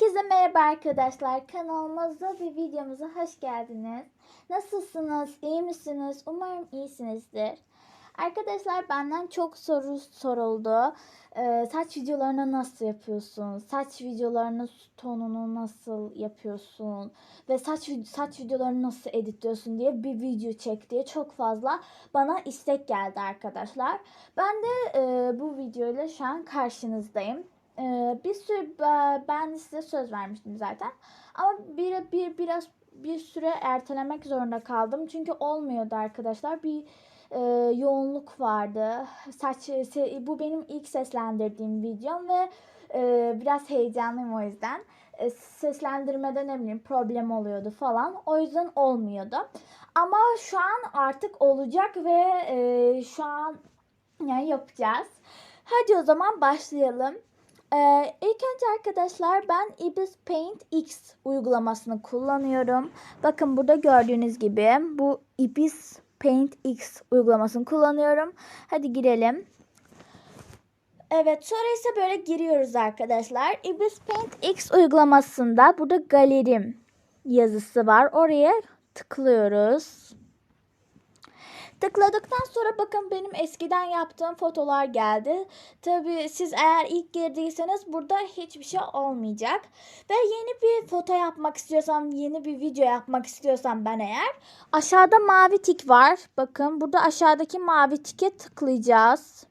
Herkese merhaba arkadaşlar. Kanalımıza bir videomuza hoş geldiniz. Nasılsınız? İyi misiniz? Umarım iyisinizdir. Arkadaşlar benden çok soru soruldu. Ee, saç videolarını nasıl yapıyorsun? Saç videolarının tonunu nasıl yapıyorsun? Ve saç saç videolarını nasıl editliyorsun diye bir video çek diye çok fazla bana istek geldi arkadaşlar. Ben de e, bu videoyla şu an karşınızdayım. Ee, bir sürü ben- ben size söz vermiştim zaten. Ama bir, bir biraz bir süre ertelemek zorunda kaldım. Çünkü olmuyordu arkadaşlar. Bir e, yoğunluk vardı. Saç se- bu benim ilk seslendirdiğim videom ve e, biraz heyecanlıyım o yüzden. E, seslendirmede ne bileyim problem oluyordu falan. O yüzden olmuyordu. Ama şu an artık olacak ve e, şu an yani yapacağız. Hadi o zaman başlayalım. Ee, ilk önce arkadaşlar ben Ibis Paint X uygulamasını kullanıyorum. Bakın burada gördüğünüz gibi bu Ibis Paint X uygulamasını kullanıyorum. Hadi girelim. Evet sonra ise böyle giriyoruz arkadaşlar. Ibis Paint X uygulamasında burada galerim yazısı var. Oraya tıklıyoruz. Tıkladıktan sonra bakın benim eskiden yaptığım fotolar geldi. Tabi siz eğer ilk girdiyseniz burada hiçbir şey olmayacak. Ve yeni bir foto yapmak istiyorsam, yeni bir video yapmak istiyorsam ben eğer aşağıda mavi tik var. Bakın burada aşağıdaki mavi tike tıklayacağız.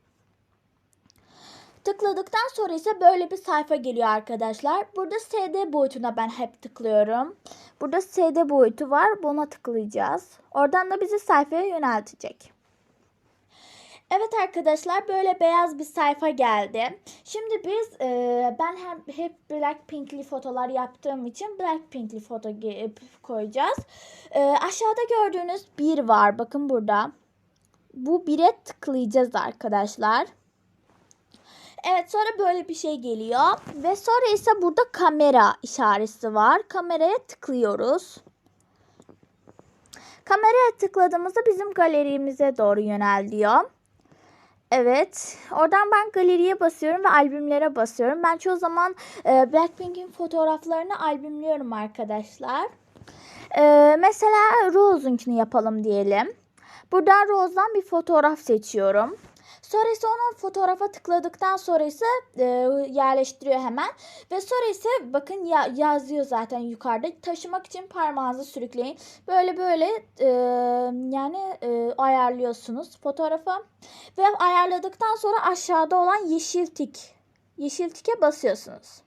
Tıkladıktan sonra ise böyle bir sayfa geliyor arkadaşlar. Burada SD boyutuna ben hep tıklıyorum. Burada SD boyutu var. Buna tıklayacağız. Oradan da bizi sayfaya yöneltecek. Evet arkadaşlar böyle beyaz bir sayfa geldi. Şimdi biz e, ben hem, hep Blackpink'li fotolar yaptığım için Blackpink'li foto ge- koyacağız. E, aşağıda gördüğünüz bir var. Bakın burada. Bu bire tıklayacağız arkadaşlar. Evet sonra böyle bir şey geliyor. Ve sonra ise burada kamera işareti var. Kameraya tıklıyoruz. Kameraya tıkladığımızda bizim galerimize doğru yöneldiyor. Evet. Oradan ben galeriye basıyorum ve albümlere basıyorum. Ben çoğu zaman e, Blackpink'in fotoğraflarını albümlüyorum arkadaşlar. E, mesela Rose'unkini yapalım diyelim. Buradan Rose'dan bir fotoğraf seçiyorum. Sonra ise onun fotoğrafa tıkladıktan sonra ise e, yerleştiriyor hemen. Ve sonra ise bakın ya, yazıyor zaten yukarıda. Taşımak için parmağınızı sürükleyin. Böyle böyle e, yani e, ayarlıyorsunuz fotoğrafı. Ve ayarladıktan sonra aşağıda olan yeşil tik. Yeşil tike basıyorsunuz.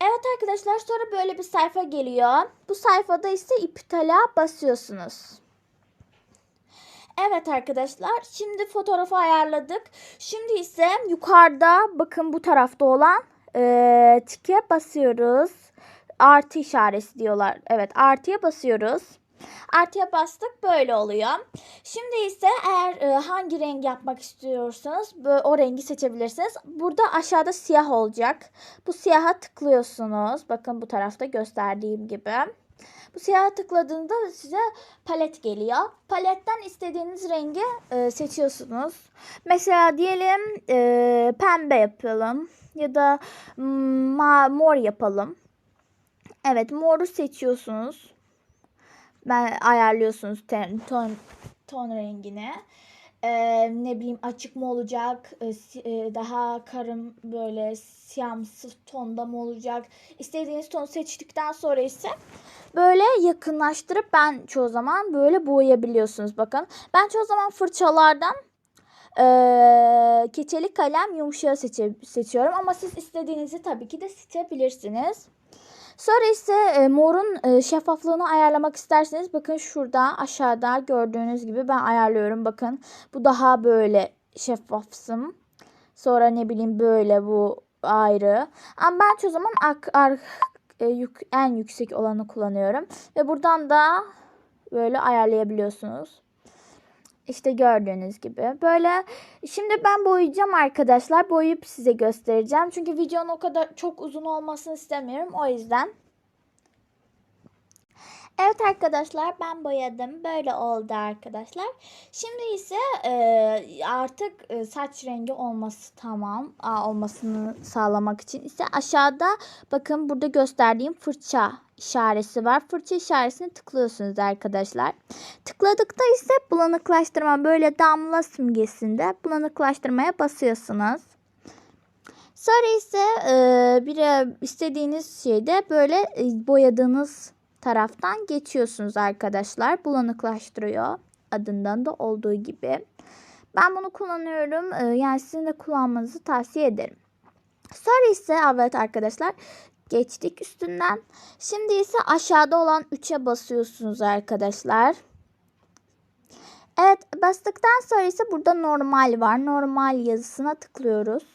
Evet arkadaşlar sonra böyle bir sayfa geliyor. Bu sayfada ise iptala basıyorsunuz. Evet arkadaşlar şimdi fotoğrafı ayarladık. Şimdi ise yukarıda bakın bu tarafta olan e, tike basıyoruz. Artı işareti diyorlar. Evet artıya basıyoruz. Artıya bastık böyle oluyor. Şimdi ise eğer e, hangi renk yapmak istiyorsanız o rengi seçebilirsiniz. Burada aşağıda siyah olacak. Bu siyaha tıklıyorsunuz. Bakın bu tarafta gösterdiğim gibi. Bu siyaha tıkladığında size palet geliyor. Paletten istediğiniz rengi e, seçiyorsunuz. Mesela diyelim e, pembe yapalım ya da mm, ma- mor yapalım. Evet moru seçiyorsunuz. Ben ayarlıyorsunuz ten, ton, ton rengini. Ee, ne bileyim açık mı olacak, e, e, daha karım böyle siyamsı tonda mı olacak? İstediğiniz tonu seçtikten sonra ise böyle yakınlaştırıp ben çoğu zaman böyle boyayabiliyorsunuz bakın. Ben çoğu zaman fırçalardan eee keçeli kalem yumuşağı seçiyorum ama siz istediğinizi tabii ki de seçebilirsiniz. Sonra ise e, morun e, şeffaflığını ayarlamak isterseniz bakın şurada aşağıda gördüğünüz gibi ben ayarlıyorum. Bakın bu daha böyle şeffafsın. Sonra ne bileyim böyle bu ayrı. Ama ben çoğu zaman ak, ar, e, yük, en yüksek olanı kullanıyorum. Ve buradan da böyle ayarlayabiliyorsunuz. İşte gördüğünüz gibi. Böyle şimdi ben boyayacağım arkadaşlar. Boyayıp size göstereceğim. Çünkü videonun o kadar çok uzun olmasını istemiyorum. O yüzden. Evet arkadaşlar ben boyadım. Böyle oldu arkadaşlar. Şimdi ise e, artık e, saç rengi olması tamam. Aa, olmasını sağlamak için ise aşağıda bakın burada gösterdiğim fırça işaresi var. Fırça işaretini tıklıyorsunuz arkadaşlar. Tıkladıkta ise bulanıklaştırma böyle damla simgesinde bulanıklaştırmaya basıyorsunuz. Sonra ise e, bir e, istediğiniz şeyde böyle e, boyadığınız taraftan geçiyorsunuz arkadaşlar. Bulanıklaştırıyor adından da olduğu gibi. Ben bunu kullanıyorum. E, yani sizin de kullanmanızı tavsiye ederim. Sonra ise evet arkadaşlar geçtik üstünden. Şimdi ise aşağıda olan 3'e basıyorsunuz arkadaşlar. Evet bastıktan sonra ise burada normal var. Normal yazısına tıklıyoruz.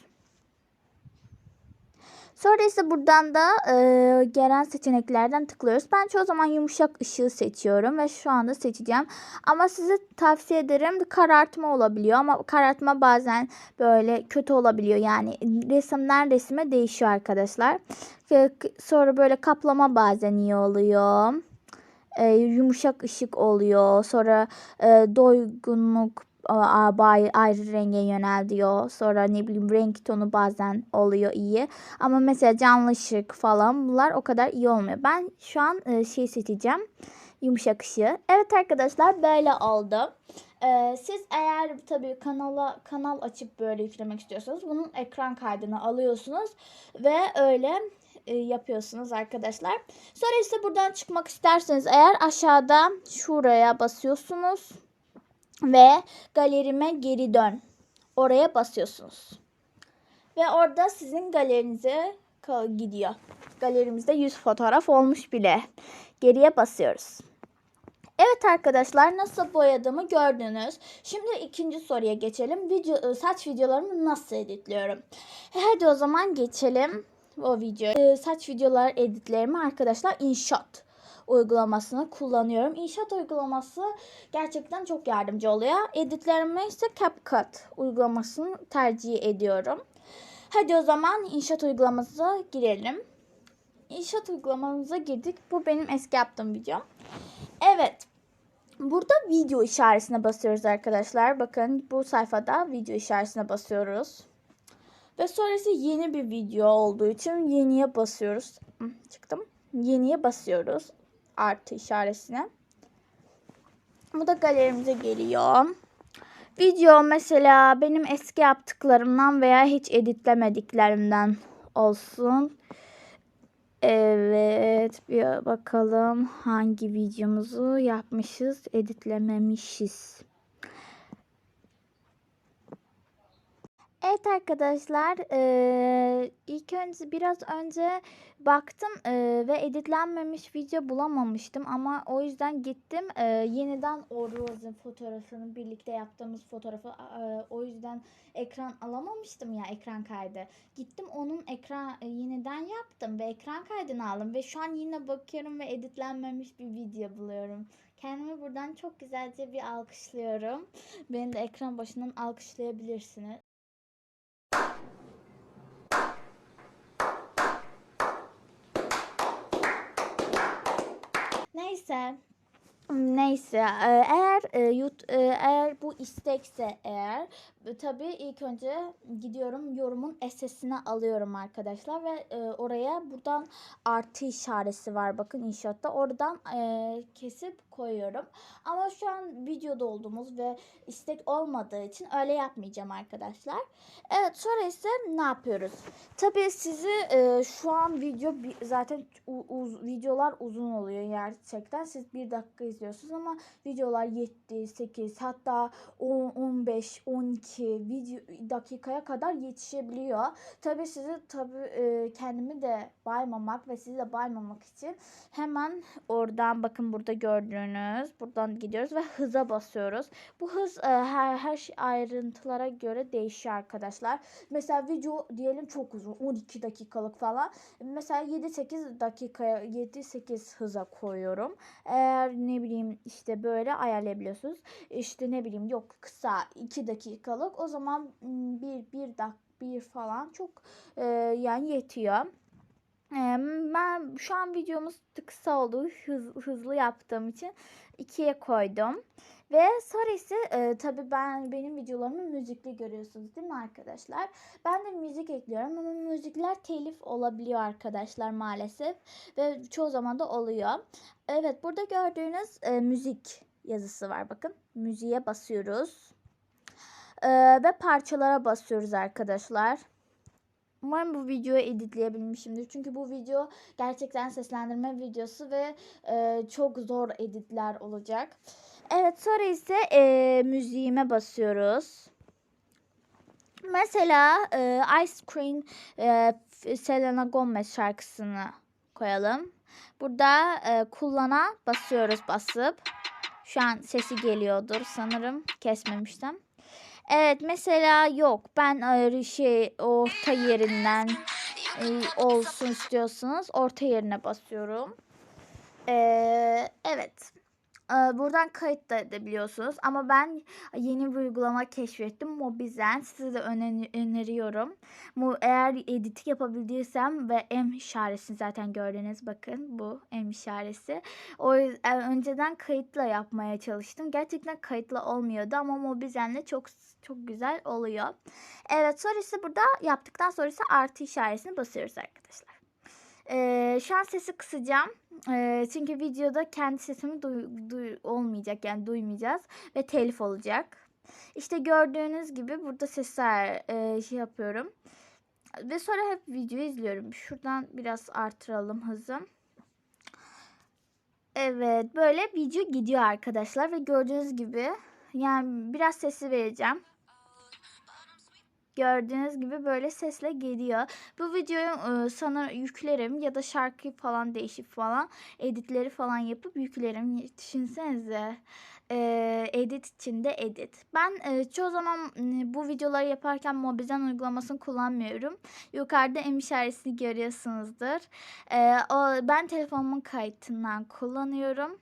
Sonra ise buradan da e, gelen seçeneklerden tıklıyoruz. Ben çoğu zaman yumuşak ışığı seçiyorum ve şu anda seçeceğim. Ama size tavsiye ederim karartma olabiliyor ama karartma bazen böyle kötü olabiliyor. Yani resimden resime değişiyor arkadaşlar. Sonra böyle kaplama bazen iyi oluyor. E, yumuşak ışık oluyor. Sonra e, doygunluk ayrı renge yönel diyor. Sonra ne bileyim renk tonu bazen oluyor iyi. Ama mesela canlı ışık falan bunlar o kadar iyi olmuyor. Ben şu an e, şey seçeceğim. Yumuşak ışığı. Evet arkadaşlar böyle oldu. Ee, siz eğer tabii kanala kanal açıp böyle yüklemek istiyorsanız bunun ekran kaydını alıyorsunuz ve öyle e, yapıyorsunuz arkadaşlar. Sonra ise buradan çıkmak isterseniz eğer aşağıda şuraya basıyorsunuz ve galerime geri dön. Oraya basıyorsunuz. Ve orada sizin galerinize gidiyor. Galerimizde 100 fotoğraf olmuş bile. Geriye basıyoruz. Evet arkadaşlar nasıl boyadığımı gördünüz. Şimdi ikinci soruya geçelim. Video, saç videolarımı nasıl editliyorum? Hadi o zaman geçelim o video. Saç videolar editlerimi arkadaşlar InShot uygulamasını kullanıyorum. İnşaat uygulaması gerçekten çok yardımcı oluyor. Editlerime ise CapCut uygulamasını tercih ediyorum. Hadi o zaman inşaat uygulamasına girelim. İnşaat uygulamamıza girdik. Bu benim eski yaptığım videom. Evet. Burada video işaretine basıyoruz arkadaşlar. Bakın bu sayfada video işaretine basıyoruz. Ve sonrası yeni bir video olduğu için yeniye basıyoruz. Çıktım. Yeniye basıyoruz artı işaretine. Bu da galerimize geliyor. Video mesela benim eski yaptıklarımdan veya hiç editlemediklerimden olsun. Evet bir bakalım hangi videomuzu yapmışız editlememişiz. Evet arkadaşlar e, ilk önce biraz önce baktım e, ve editlenmemiş video bulamamıştım ama o yüzden gittim e, yeniden o fotoğrafını birlikte yaptığımız fotoğrafı e, o yüzden ekran alamamıştım ya ekran kaydı. Gittim onun ekran e, yeniden yaptım ve ekran kaydını aldım ve şu an yine bakıyorum ve editlenmemiş bir video buluyorum. Kendimi buradan çok güzelce bir alkışlıyorum. Beni de ekran başından alkışlayabilirsiniz. Neyse. Neyse eğer eğer bu istekse eğer tabii ilk önce gidiyorum yorumun SS'ini alıyorum arkadaşlar ve oraya buradan artı işareti var bakın inşaatta oradan kesip koyuyorum. Ama şu an videoda olduğumuz ve istek olmadığı için öyle yapmayacağım arkadaşlar. Evet sonra ise ne yapıyoruz? Tabii sizi şu an video zaten uz, videolar uzun oluyor gerçekten. Siz bir dakika izliyorsunuz ama videolar 7, 8 hatta 10, 15, 12 video dakikaya kadar yetişebiliyor. Tabii sizi tabii e, kendimi de baymamak ve sizi de baymamak için hemen oradan bakın burada gördüğünüz buradan gidiyoruz ve hıza basıyoruz. Bu hız e, her, her şey ayrıntılara göre değişiyor arkadaşlar. Mesela video diyelim çok uzun 12 dakikalık falan. Mesela 7-8 dakikaya 7-8 hıza koyuyorum. Eğer ne bileyim işte böyle ayarlayabiliyorsunuz. İşte ne bileyim yok kısa 2 dakikalık o zaman bir bir dak bir falan çok e, yani yetiyor. Ben şu an videomuz kısa oldu. Hız, hızlı yaptığım için ikiye koydum. Ve sonra ise e, tabii ben benim videolarımı müzikli görüyorsunuz değil mi arkadaşlar? Ben de müzik ekliyorum ama müzikler telif olabiliyor arkadaşlar maalesef. Ve çoğu zaman da oluyor. Evet burada gördüğünüz e, müzik yazısı var bakın. Müziğe basıyoruz. E, ve parçalara basıyoruz arkadaşlar. Umarım bu videoyu editleyebilmişimdir. Çünkü bu video gerçekten seslendirme videosu ve e, çok zor editler olacak. Evet sonra ise e, müziğime basıyoruz. Mesela e, Ice Cream e, Selena Gomez şarkısını koyalım. Burada e, kullana basıyoruz basıp. Şu an sesi geliyordur sanırım. Kesmemiştim. Evet mesela yok ben ayrı şey orta yerinden e, olsun istiyorsanız orta yerine basıyorum. Ee, evet. Ee, buradan kayıt da edebiliyorsunuz. Ama ben yeni bir uygulama keşfettim. Mobizen. Size de öne- öneriyorum. Eğer edit yapabildiysem ve M işaresini zaten gördünüz. Bakın bu M işaresi. O yüzden önceden kayıtla yapmaya çalıştım. Gerçekten kayıtla olmuyordu ama Mobizen'le çok çok güzel oluyor. Evet sonrası burada yaptıktan sonrası artı işaretini basıyoruz arkadaşlar. Ee, şu an sesi kısacağım. Ee, çünkü videoda kendi sesimi duy- duy- olmayacak yani duymayacağız ve telif olacak. İşte gördüğünüz gibi burada sesler e, şey yapıyorum. Ve sonra hep videoyu izliyorum. Şuradan biraz artıralım hızı. Evet böyle video gidiyor arkadaşlar ve gördüğünüz gibi yani biraz sesi vereceğim. Gördüğünüz gibi böyle sesle geliyor. Bu videoyu e, sana yüklerim ya da şarkı falan değişip falan editleri falan yapıp yüklerim. Düşünsenize e, edit içinde edit. Ben e, çoğu zaman e, bu videoları yaparken Mobizen uygulamasını kullanmıyorum. Yukarıda M işaretini görüyorsunuzdur. Ben telefonumun kayıtından kullanıyorum.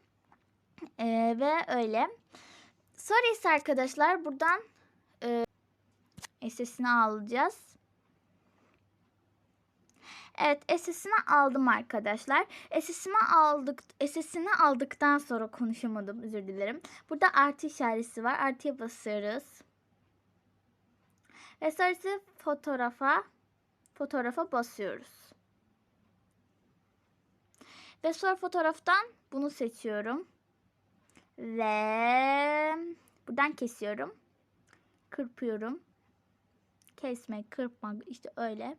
Ve öyle. Sonra ise arkadaşlar buradan SS'ini alacağız. Evet SS'ini aldım arkadaşlar. SS'ini aldık, SS'ini aldıktan sonra konuşamadım özür dilerim. Burada artı işareti var. Artıya basıyoruz. Ve sonrası fotoğrafa fotoğrafa basıyoruz. Ve sonra fotoğraftan bunu seçiyorum. Ve buradan kesiyorum. Kırpıyorum kesmek, kırpmak işte öyle.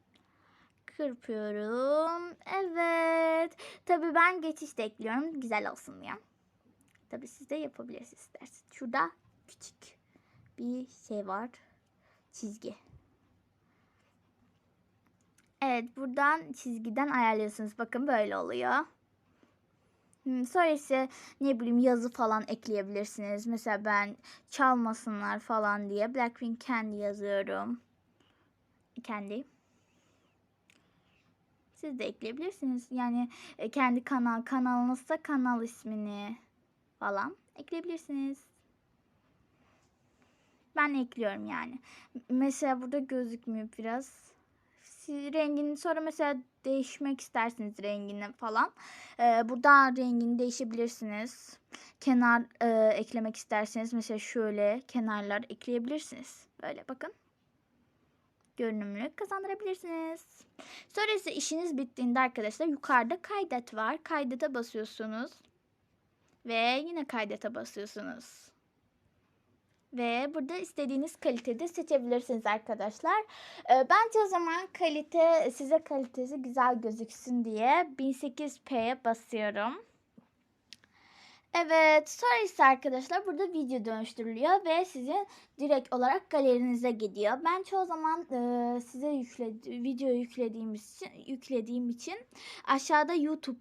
Kırpıyorum. Evet. Tabii ben geçiş de ekliyorum. Güzel olsun diye. Tabii siz de yapabilirsiniz isterseniz. Şurada küçük bir şey var. Çizgi. Evet buradan çizgiden ayarlıyorsunuz. Bakın böyle oluyor. Hmm, sonra ise ne bileyim yazı falan ekleyebilirsiniz. Mesela ben çalmasınlar falan diye Blackpink kendi yazıyorum kendi. Siz de ekleyebilirsiniz. Yani e, kendi kanal kanalınızsa kanal ismini falan ekleyebilirsiniz. Ben ekliyorum yani. Mesela burada gözükmüyor biraz. Siz rengini sonra mesela değişmek isterseniz rengini falan. Ee, buradan rengini değişebilirsiniz. Kenar e, eklemek isterseniz mesela şöyle kenarlar ekleyebilirsiniz. Böyle bakın görünümlülük kazandırabilirsiniz. Sonra ise işiniz bittiğinde arkadaşlar yukarıda kaydet var. Kaydete basıyorsunuz. Ve yine kaydete basıyorsunuz. Ve burada istediğiniz kalitede seçebilirsiniz arkadaşlar. Ee, bence o zaman kalite size kalitesi güzel gözüksün diye 1080p'ye basıyorum. Evet sonra ise arkadaşlar burada video dönüştürülüyor ve sizin direkt olarak galerinize gidiyor. Ben çoğu zaman e, size yükledi, video yüklediğim için, yüklediğim için aşağıda YouTube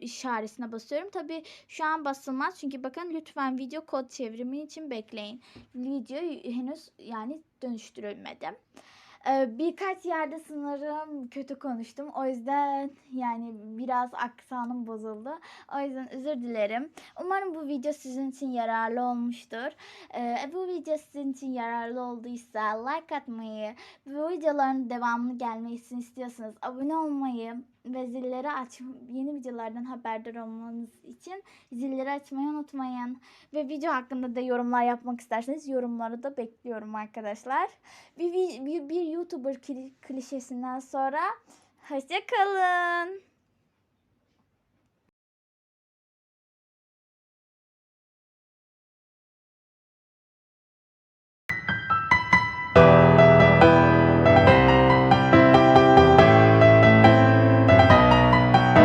işaretine basıyorum. Tabi şu an basılmaz çünkü bakın lütfen video kod çevrimi için bekleyin. Video henüz yani dönüştürülmedi. Ee, birkaç yerde sanırım kötü konuştum. O yüzden yani biraz aksanım bozuldu. O yüzden özür dilerim. Umarım bu video sizin için yararlı olmuştur. Ee, bu video sizin için yararlı olduysa like atmayı, bu videoların devamını gelmesini istiyorsanız abone olmayı ve zilleri aç yeni videolardan haberdar olmanız için zilleri açmayı unutmayın. Ve video hakkında da yorumlar yapmak isterseniz yorumları da bekliyorum arkadaşlar. Bir, bir, bir, YouTuber kli- klişesinden sonra hoşçakalın.